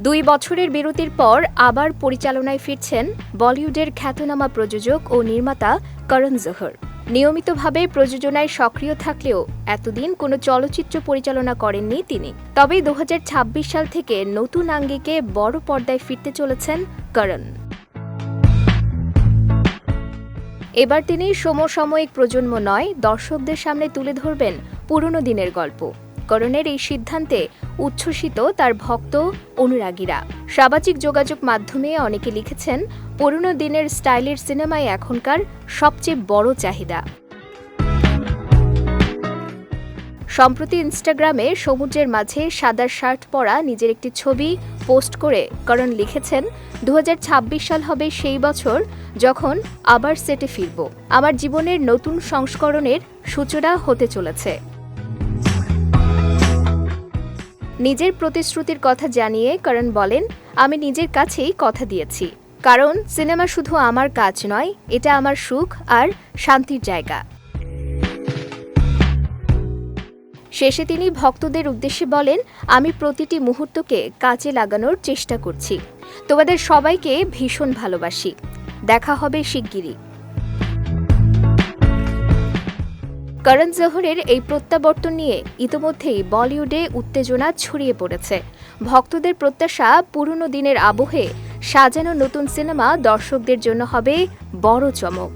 দুই বছরের বিরতির পর আবার পরিচালনায় ফিরছেন বলিউডের খ্যাতনামা প্রযোজক ও নির্মাতা করণ জোহর। নিয়মিতভাবে প্রযোজনায় সক্রিয় থাকলেও এতদিন কোনো চলচ্চিত্র পরিচালনা করেননি তিনি। তবে দু হাজার ছাব্বিশ সাল থেকে নতুন আঙ্গিকে বড় পর্দায় ফিরতে চলেছেন করণ। এবার তিনি সমসাময়িক প্রজন্ম নয়, দর্শকদের সামনে তুলে ধরবেন পুরনো দিনের গল্প। করণের এই সিদ্ধান্তে উচ্ছ্বসিত তার ভক্ত অনুরাগীরা। সামাজিক যোগাযোগ মাধ্যমে অনেকে লিখেছেন, পুরনো দিনের স্টাইলের সিনেমায় এখনকার সবচেয়ে বড় চাহিদা। সম্প্রতি ইনস্টাগ্রামে সমুদ্রের মাঝে সাদা শার্ট পরা নিজের একটি ছবি পোস্ট করে করণ লিখেছেন দু হাজার ছাব্বিশ সাল হবে সেই বছর যখন আবার সেটে ফিরব। আমার জীবনের নতুন সংস্করণের সূচনা হতে চলেছে। নিজের প্রতিশ্রুতির কথা জানিয়ে করণ বলেন, আমি নিজের কাছেই কথা দিয়েছি। কারণ সিনেমা শুধু আমার কাজ নয়, এটা আমার সুখ আর শান্তির জায়গা। শেষে তিনি ভক্তদের উদ্দেশ্যে বলেন, আমি প্রতিটি মুহূর্তকে কাজে লাগানোর চেষ্টা করছি। তোমাদের সবাইকে ভীষণ ভালোবাসি। দেখা হবে শিগগিরই। করণ জোহরের এই প্রত্যাবর্তন নিয়ে ইতোমধ্যেই বলিউডে উত্তেজনা ছড়িয়ে পড়েছে। ভক্তদের প্রত্যাশা পুরনো দিনের আবহে সাজানো নতুন সিনেমা দর্শকদের জন্য হবে বড় চমক।